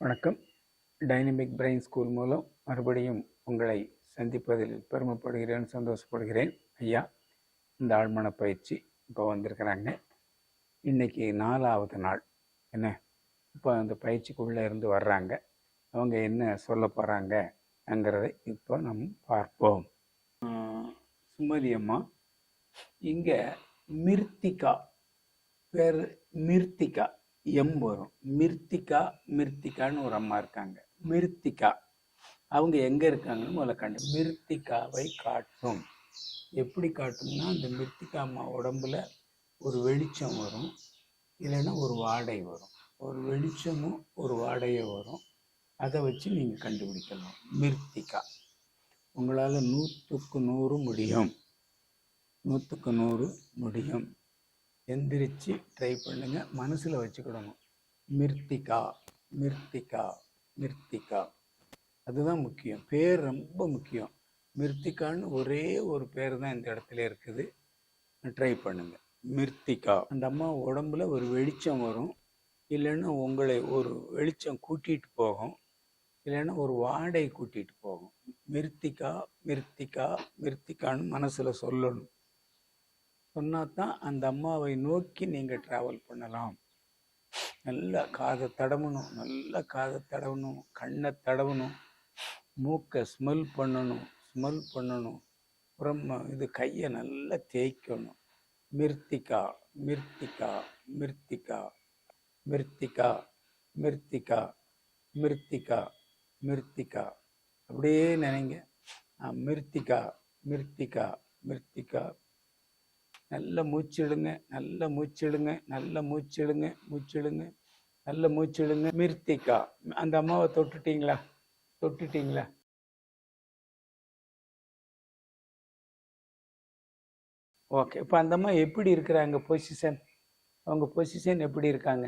வணக்கம். Dynamic brain school மூலம் மறுபடியும் உங்களை சந்திப்பதில் பெருமைப்படுகிறேன் சந்தோஷப்படுகிறேன். ஐயா இந்த ஆழ்மன பயிற்சி இப்போ வந்திருக்கிறாங்க. இன்றைக்கி நாலாவது நாள். என்ன? இப்போ அந்த பயிற்சிக்குள்ளே இருந்து வர்றாங்க. அவங்க என்ன சொல்ல போகிறாங்கங்கிறதை இப்போ நம்ம பார்ப்போம். சுமதி அம்மா இங்கே மிர்த்திகா பேர் மிர்த்திகா. எம் வரும். மிர்த்திகா மிர்த்திகான்னு ஒரு அம்மா இருக்காங்க. மிர்த்திகா. அவங்க எங்க இருக்காங்கன்னு முதல்ல கண்டு மிர்த்திகாவை காட்டும். எப்படி காட்டும்னா அந்த மிர்த்திகா அம்மா உடம்புல ஒரு வெளிச்சம் வரும். இல்லைன்னா ஒரு வாடை வரும். ஒரு வெளிச்சமும் ஒரு வாடையும் வரும். அதை வச்சு நீங்கள் கண்டுபிடிக்கலாம். மிர்த்திகா. உங்களால் நூற்றுக்கு நூறு முடியும். நூற்றுக்கு நூறு முடியும். எந்திரிச்சு ட்ரை பண்ணுங்க. மனசில் வச்சுக்கிடணும். மிர்த்திகா மிர்த்திகா மிர்த்திகா. அதுதான் முக்கியம். பேர் ரொம்ப முக்கியம். மிர்த்திகான்னு ஒரே ஒரு பேர் தான் இந்த இடத்துல இருக்குது. ட்ரை பண்ணுங்க. மிர்த்திகா. அந்த அம்மா உடம்புல ஒரு வெளிச்சம் வரும். இல்லைன்னா உங்களை ஒரு வெளிச்சம் கூட்டிகிட்டு போகும். இல்லைன்னா ஒரு வாடை கூட்டிகிட்டு போகும். மிர்த்திகா மிர்த்திகா மிர்த்திகான்னு மனசில் சொல்லணும். சொன்னால் தான் அந்த அம்மாவை நோக்கி நீங்கள் ட்ராவல் பண்ணலாம். நல்லா காதை தடவணும் நல்லா காதை தடவணும் கண்ணை தடவணும் மூக்கை ஸ்மெல் பண்ணணும் ஸ்மெல் பண்ணணும். அப்புறம் இது கையை நல்லா தேய்க்கணும். மிர்த்திகா மிர்த்திகா மிர்த்திகா மிர்த்திகா மிர்த்திகா மிர்த்திகா மிர்த்திகா. அப்படியே நினைங்க. மிர்த்திகா மிர்த்திகா மிர்த்திகா. நல்ல மூச்சிடுங்க நல்ல மூச்சிடுங்க நல்ல மூச்சிடுங்க மூச்சிடுங்க நல்ல மூச்சிடுங்க. மிர்த்திகா அந்த அம்மாவை தொட்டுட்டீங்களா? தொட்டுட்டீங்களா? ஓகே இப்போ அந்த அம்மா எப்படி இருக்கிறாங்க பொசிஷன் அவங்க பொசிஷன் எப்படி இருக்காங்க?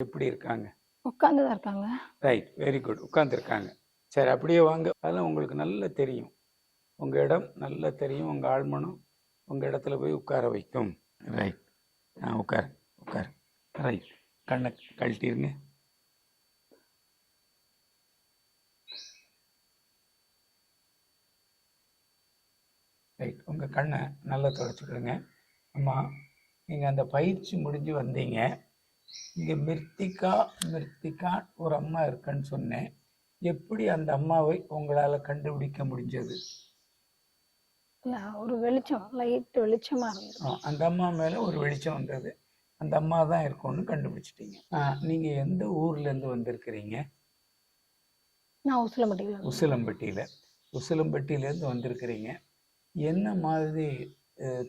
எப்படி இருக்காங்க? உட்காந்து தான் இருக்காங்க. ரைட் வெரி குட் உட்காந்துருக்காங்க சரி அப்படியே வாங்க. அதெல்லாம் உங்களுக்கு நல்லா தெரியும். உங்கள் இடம் நல்லா தெரியும். உங்கள் ஆழ்மனம் உங்கள் இடத்துல போய் உட்கார வைக்கும். ரைட் ஆ உட்கார் உட்கார். ரைட் கண்ணை கழட்டிருங்க. ரைட் உங்கள் கண்ணை நல்லா தொடச்சிக்கிடுங்க. அம்மா நீங்கள் அந்த பயிற்சி முடிஞ்சு வந்தீங்க. இங்கே மிர்த்திகா மிர்த்திகா ஒரு அம்மா இருக்குன்னு சொன்னேன். எப்படி அந்த அம்மாவை உங்களால் கண்டுபிடிக்க முடிஞ்சது? ஒரு வெளிச்சம் லைட் வெளிச்சமா இருந்தது. அந்த அம்மா மேலே ஒரு வெளிச்சம் வந்தது. அந்த அம்மா தான் இருக்கும்னு கண்டுபிடிச்சிட்டீங்க. நீங்கள் எந்த ஊர்லேருந்து வந்திருக்கிறீங்க? நான் உசிலம்பட்டியில் உசிலம்பட்டியில். உசிலம்பட்டியிலேருந்து வந்திருக்கிறீங்க. என்ன மாதிரி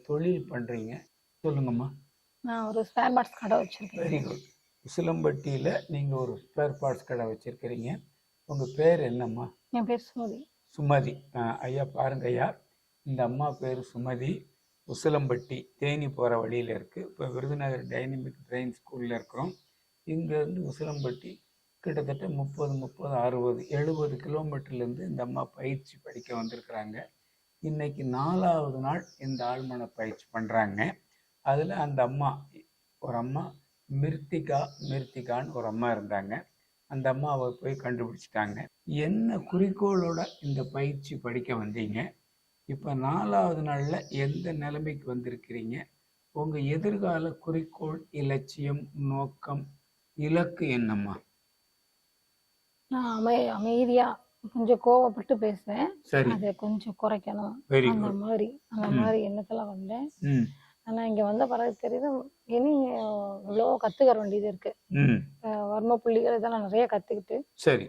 தொழில் பண்ணுறீங்க சொல்லுங்கம்மா. நான் ஒரு ஸ்பேர் பார்ட்ஸ் கடை வச்சிருக்கேன். வெரி குட் உசிலம்பட்டியில் நீங்கள் ஒரு ஸ்பேர் பார்ட்ஸ் கடை வச்சுருக்கிறீங்க. உங்கள் பேர் என்னம்மா? என் பேர் சுமதி. சுமதி. ஐயா பாருங்க ஐயா. இந்த அம்மா பேர் சுமதி. உசிலம்பட்டி தேனி போகிற வழியில் இருக்குது இப்போ விருதுநகர் டைனமிக் பிரெயின் ஸ்கூலில் இருக்கிறோம். இங்கேருந்து உசிலம்பட்டி கிட்டத்தட்ட முப்பது முப்பது அறுபது எழுபது கிலோமீட்டர்லேருந்து இந்த அம்மா பயிற்சி படிக்க வந்திருக்கிறாங்க. இன்னைக்கு நாலாவது நாள் இந்த ஆழ்மன பயிற்சி பண்ணுறாங்க அதில் அந்த அம்மா ஒரு அம்மா மிர்த்திகா மிர்த்திகான்னு ஒரு அம்மா இருந்தாங்க. அந்த அம்மாவை போய் கண்டுபிடிச்சிட்டாங்க. என்ன குறிக்கோளோட இந்த பயிற்சி படிக்க வந்தீங்க? இப்போ நாலாவது நாளில் எந்த நிலைமைக்கு வந்திருக்கிறீங்க? உங்கள் எதிர்கால குறிக்கோள் இலட்சியம் நோக்கம் இலக்கு என்னம்மா? நான் அமை அமைதியா கொஞ்சம் கோவப்பட்டு பேசுவேன் சரி. அதை கொஞ்சம் குறைக்கணும். அந்த மாதிரி அந்த. மாதிரி எண்ணத்துல வந்தேன். இங்க வந்த பிறகு தெரியுது இனி இவ்வளோ கத்துக்கிற வேண்டியது இருக்கு. வர்ம புள்ளிகள் இதெல்லாம் நிறைய கத்துக்கிட்டு சரி.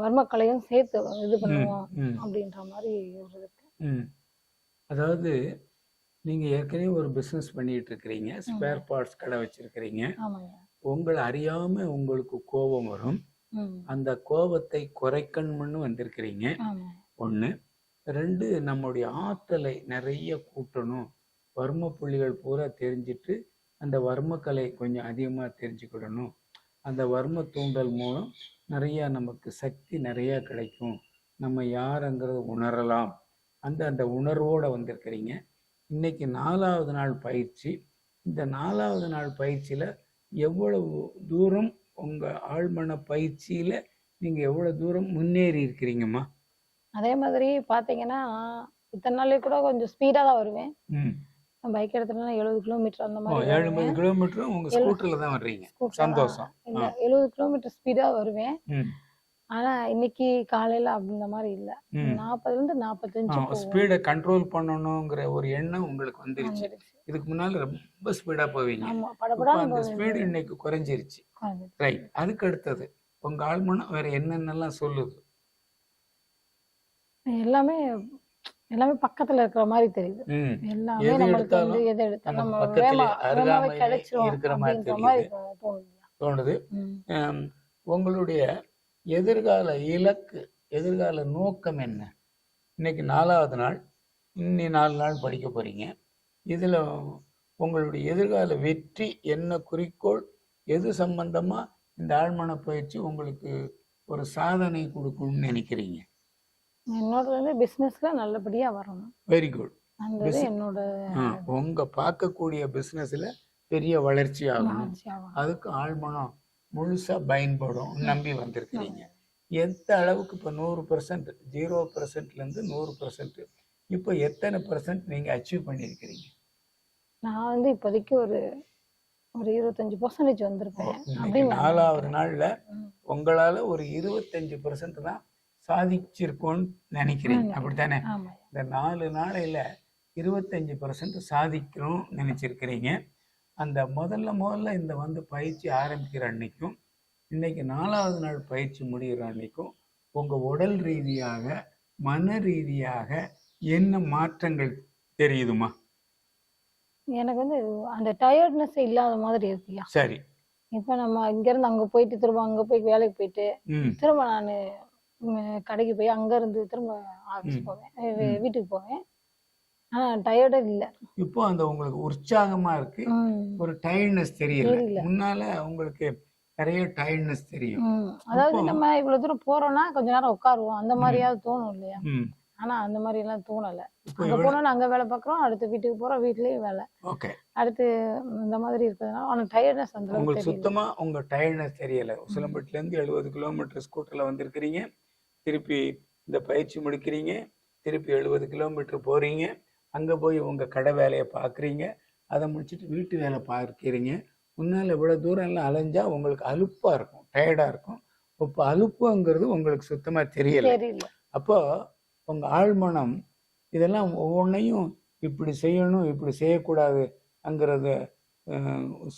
வர்மக்கலையும் சேர்த்து இது பண்ணுவோம் அப்படின்ற மாதிரி ஒரு இருக்கு. அதாவது நீங்கள் ஏற்கனவே ஒரு பிஸ்னஸ் பண்ணிட்டு இருக்கிறீங்க ஸ்பேர் பார்ட்ஸ் கடை வச்சிருக்கிறீங்க. உங்களை அறியாமல் உங்களுக்கு கோபம் வரும். அந்த கோபத்தை குறைக்கணும்னு வந்திருக்கிறீங்க. ஒன்று ரெண்டு நம்முடைய ஆற்றலை நிறைய கூட்டணும். வர்ம புள்ளிகள் பூரா தெரிஞ்சிட்டு அந்த வர்மக்கலை கொஞ்சம் அதிகமாக தெரிஞ்சுக்கிடணும். அந்த வர்ம தூண்டல் மூலம் நிறையா நமக்கு சக்தி நிறையா கிடைக்கும். நம்ம யாருங்கிறத உணரலாம். அந்த அந்த உணர்வோடு வந்திருக்கிறீங்க. இன்னைக்கு நாலாவது நாள் பயிற்சி. இந்த நாலாவது நாள் பயிற்சியில எவ்வளவு தூரம் உங்க ஆழ்மன பயிற்சியில நீங்க எவ்வளவு தூரம் முன்னேறி இருக்கிறீங்கம்மா? அதே மாதிரி பாத்தீங்கன்னா இத்தனை நாளைக்கு கூட கொஞ்சம் ஸ்பீடா தான் வருவேன். ம். பைக் எடுத்துட்டா எழுபது கிலோமீட்டர் அந்த மாதிரி எழுபது வருவேன். கிலோமீட்டரும் உங்க ஸ்கூட்டர்ல தான் வர்றீங்க. சந்தோஷம். எழுபது கிலோமீட்டர் ஸ்பீடா வருவேன். ஆனா இன்னைக்கு காலையில அப்படின்ற மாதிரி இல்ல. நாற்பதுல இருந்து நாற்பத்தஞ்சு ஸ்பீடை கண்ட்ரோல் பண்ணணுங்கிற ஒரு எண்ணம் உங்களுக்கு வந்துருச்சு. இதுக்கு முன்னால ரொம்ப ஸ்பீடா போவீங்க. அந்த. ஸ்பீடு இன்னைக்கு குறைஞ்சிருச்சு. ரைட் அதுக்கு அடுத்தது உங்க ஆழ்மனம் வேற என்னென்னலாம் சொல்லுது? எல்லாமே எல்லாமே பக்கத்துல இருக்கிற மாதிரி தெரியுது. எல்லாமே நம்மளுக்கு வந்து எது எடுத்தாலும் நம்ம வேமா வேமாவே கிடைச்சிரும் இருக்கிற மாதிரி தோணுது. உங்களுடைய எதிர்கால இலக்கு எதிர்கால நோக்கம் என்ன? இன்னைக்கு நாலாவது நாள் இன்னி நாலு நாள் படிக்க போறீங்க. இதுல உங்களுடைய எதிர்கால வெற்றி என்ன குறிக்கோள்? எது சம்பந்தமா இந்த ஆழ்மன பயிற்சி உங்களுக்கு ஒரு சாதனை கொடுக்கும்னு நினைக்கிறீங்க? என்னோட வந்து பிசினஸ்ல நல்லபடியா வரணும். வெரி குட் என்னோட உங்க பார்க்கக்கூடிய பிசினஸ்ல பெரிய வளர்ச்சி ஆகணும். அதுக்கு ஆழ்மனம் முழுசா பயன்படும் நம்பி வந்திருக்கிறீங்க. எந்த அளவுக்கு இப்போ நூறு பர்சன்ட் ஜீரோ பர்சன்ட்லேருந்து நூறு பர்சன்ட் இப்போ எத்தனை பர்சன்ட் நீங்கள் அச்சீவ் பண்ணியிருக்கிறீங்க? நான் வந்து இப்போதைக்கு ஒரு ஒரு இருபத்தஞ்சு பர்சன்டேஜ் வந்திருப்பேன். நாலாவது. நாளில். உங்களால் ஒரு இருபத்தஞ்சு பர்சன்ட் தான் சாதிச்சிருக்கோன்னு நினைக்கிறீங்க. ம். அப்படித்தானே? இந்த நாலு நாளையில் இருபத்தஞ்சி பர்சன்ட் சாதிக்கணும் நினச்சிருக்கிறீங்க. அந்த முதல்ல முதல்ல இந்த வந்து பயிற்சி ஆரம்பிக்கிற அன்னைக்கும் இன்னைக்கு நாலாவது நாள் பயிற்சி முடிகிற அன்னைக்கும் உங்கள் உடல் ரீதியாக மன ரீதியாக என்ன மாற்றங்கள் தெரியுதுமா? எனக்கு வந்து அந்த டயர்ட்னஸ் இல்லாத மாதிரி இருக்குயா சரி. இப்போ நம்ம இங்கேருந்து அங்கே போயிட்டு திரும்ப அங்கே போய் வேலைக்கு போயிட்டு திரும்ப நான் கடைக்கு போய் அங்கேருந்து திரும்ப ஆஃபீஸ். போவேன். வீட்டுக்கு போவேன். ஆனால் டயர்டே இல்லை. இப்போ அந்த உங்களுக்கு உற்சாகமா இருக்கு. ஒரு டயர்ட்னஸ் தெரியல. முன்னால உங்களுக்கு நிறைய டயர்ட்னஸ் தெரியும். அதாவது நம்ம இவ்வளோ தூரம் போகிறோம்னா கொஞ்ச நேரம் உட்காருவோம். அந்த மாதிரியாவது தோணும் இல்லையா? ம். ஆனால் அந்த மாதிரி எல்லாம் தோணலை அங்கே போனோம்னா அங்கே வேலை பார்க்குறோம். அடுத்து வீட்டுக்கு போகிறோம் வீட்லேயும் வேலை. ஓகே. அடுத்து இந்த மாதிரி இருக்கிறதுனால ஆனால் டயர்ட்னஸ் அந்த உங்களுக்கு சுத்தமா உங்க டயர்ட்னஸ் தெரியல. உசிலம்பட்டில இருந்து எழுபது கிலோமீட்டர் ஸ்கூட்டர்ல வந்திருக்கிறீங்க. திருப்பி இந்த பயிற்சி முடிக்கிறீங்க திருப்பி எழுபது கிலோமீட்டர் போறீங்க அங்க போய் உங்க கடை வேலையை பார்க்குறீங்க அதை முடிச்சுட்டு வீட்டு வேலை பார்க்கிறீங்க. முன்னால் இவ்வளோ தூரம் எல்லாம் அலைஞ்சா உங்களுக்கு அலுப்பா இருக்கும் டயர்டா இருக்கும். இப்போ அலுப்புங்கிறது உங்களுக்கு சுத்தமா தெரியல. அப்போ உங்க ஆழ்மனம் இதெல்லாம் ஒவ்வொன்றையும் இப்படி செய்யணும் இப்படி செய்யக்கூடாதுங்கிறத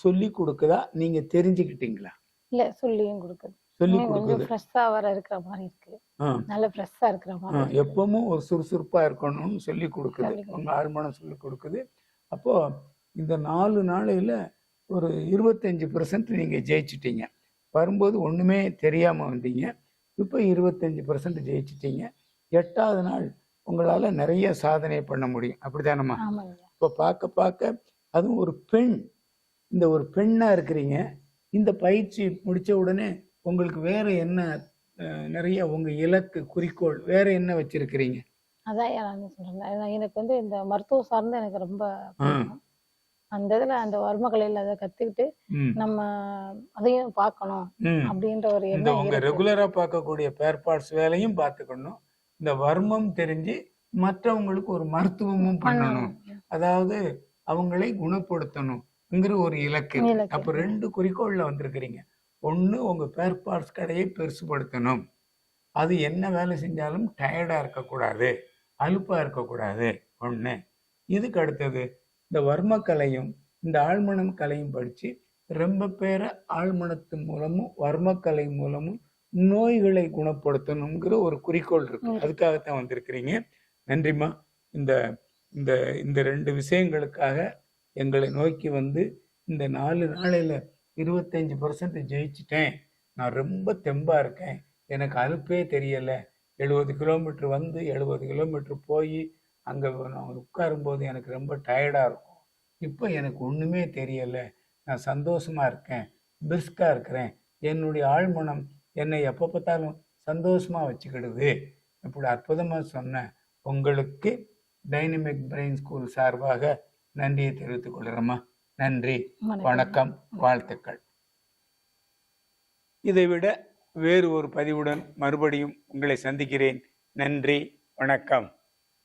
சொல்லி கொடுக்குதா? நீங்க தெரிஞ்சுக்கிட்டீங்களா? இல்லை சொல்லியும் கொடுக்குது சொல்லி கொடுக்குது. ஃப்ரெஷ்ஷாக வர இருக்கிற மாதிரி இருக்கு. நல்ல ஃப்ரெஷ்ஷாக இருக்கிற மாதிரி. எப்பவும் ஒரு சுறுசுறுப்பா இருக்கணும்னு சொல்லி கொடுக்குது. உங்க ஆழ்மனம் சொல்லி கொடுக்குது. அப்போ இந்த நாலு நாளையில ஒரு இருபத்தஞ்சு பர்சன்ட் நீங்க ஜெயிச்சிட்டீங்க. வரும்போது ஒண்ணுமே தெரியாம வந்தீங்க. இப்போ இருபத்தஞ்சு பர்சன்ட் ஜெயிச்சிட்டீங்க. எட்டாவது நாள் உங்களால நிறைய சாதனை பண்ண முடியும். அப்படித்தானம்மா ஆமாங்க இப்போ பார்க்க பார்க்க அதுவும் ஒரு பெண் இந்த ஒரு பெண்ணா இருக்கிறீங்க. இந்த பயிற்சி முடிச்ச உடனே உங்களுக்கு வேற என்ன நிறைய உங்க இலக்கு குறிக்கோள் வேற என்ன வச்சிருக்கிறீங்க அதான் நான் சொல்றேன் எனக்கு வந்து இந்த மருத்துவம் சார்ந்து எனக்கு ரொம்ப. அந்த இதுல அந்த வர்மக்கலையில அதை கத்துக்கிட்டு நம்ம அதையும் பார்க்கணும். அப்படின்ற ஒரு இந்த எண்ணம் உங்க. ரெகுலரா பார்க்கக்கூடிய பேர் பார்ட்ஸ் வேலையும் பார்த்துக்கணும் இந்த வர்மம் தெரிஞ்சு மற்றவங்களுக்கு ஒரு மருத்துவமும் பண்ணணும் அதாவது அவங்களை குணப்படுத்தணுங்கிற ஒரு. இலக்கு. அப்ப ரெண்டு குறிக்கோள்ல வந்திருக்கிறீங்க ஒண்ணு உங்க பேர் பார்ட்ஸ் கடையை பெருசுபடுத்தணும். அது என்ன வேலை செஞ்சாலும் டயர்டா இருக்கக்கூடாது அலுப்பா இருக்கக்கூடாது. ஒண்ணு. இதுக்கு அடுத்தது இந்த வர்மக்கலையும் இந்த ஆழ்மனம் கலையும் படிச்சு ரொம்ப பேரை ஆழ்மனத்து மூலமும் வர்மக்கலை மூலமும் நோய்களை குணப்படுத்தணுங்கிற ஒரு குறிக்கோள் இருக்கு. அதுக்காகத்தான் வந்திருக்கிறீங்க. நன்றிம்மா. இந்த இந்த இந்த ரெண்டு விஷயங்களுக்காக எங்களை நோக்கி வந்து இந்த நாலு நாளையில இருபத்தஞ்சி பர்சன்ட் ஜெயிச்சிட்டேன். நான் ரொம்ப தெம்பாக இருக்கேன். எனக்கு அலுப்பே தெரியலை. எழுபது கிலோமீட்டர் வந்து எழுபது கிலோமீட்டர் போய் அங்கே நான் உட்காரும்போது எனக்கு ரொம்ப டயர்டாக இருக்கும். இப்போ எனக்கு ஒன்றுமே தெரியலை. நான் சந்தோஷமாக இருக்கேன். பிரிஸ்காக இருக்கிறேன். என்னுடைய ஆழ்மனம் என்னை எப்போ பார்த்தாலும் சந்தோஷமாக வச்சுக்கிடுது. இப்படி அற்புதமாக சொன்ன உங்களுக்கு டைனமிக் பிரெயின் ஸ்கூல் சார்பாக நன்றியை தெரிவித்துக் கொள்கிறேம்மா. நன்றி. வணக்கம். வாழ்த்துக்கள். இதைவிட வேறு ஒரு பதிவுடன் மறுபடியும் உங்களை சந்திக்கிறேன். நன்றி. வணக்கம்.